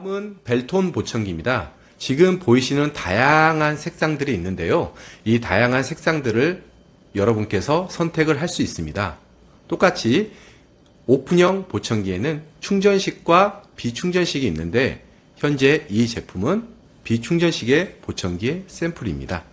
다음은 벨톤 보청기입니다. 지금 보이시는 다양한 색상들이 있는데요. 이 다양한 색상들을 여러분께서 선택을 할 수 있습니다. 똑같이 오픈형 보청기에는 충전식과 비충전식이 있는데 현재 이 제품은 비충전식의 보청기의 샘플입니다.